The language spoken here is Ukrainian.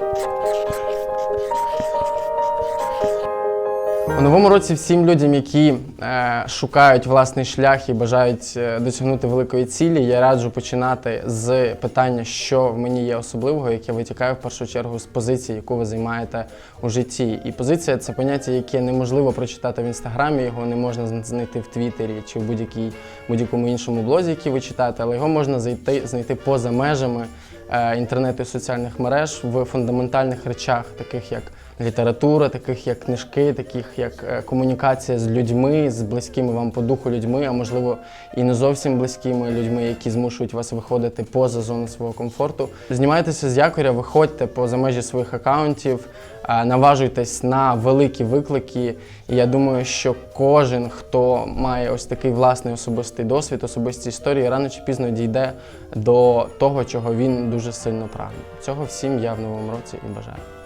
Thank you. У новому році всім людям, які е, шукають власний шлях і бажають е, досягнути великої цілі, я раджу починати з питання, що в мені є особливого, яке витікає в першу чергу з позиції, яку ви займаєте у житті. І позиція це поняття, яке неможливо прочитати в інстаграмі, його не можна знайти в Твіттері чи в будь-якій будь-якому іншому блозі, який ви читаєте, але його можна зайти, знайти поза межами е, інтернету і соціальних мереж в фундаментальних речах, таких як література, таких як книжки, таких як е, комунікація з людьми, з близькими вам по духу людьми, а можливо і не зовсім близькими людьми, які змушують вас виходити поза зону свого комфорту. Знімайтеся з якоря, виходьте поза межі своїх акаунтів, е, наважуйтесь на великі виклики. І я думаю, що кожен, хто має ось такий власний особистий досвід, особисті історії, рано чи пізно дійде до того, чого він дуже сильно прагне. Цього всім я в новому році і бажаю.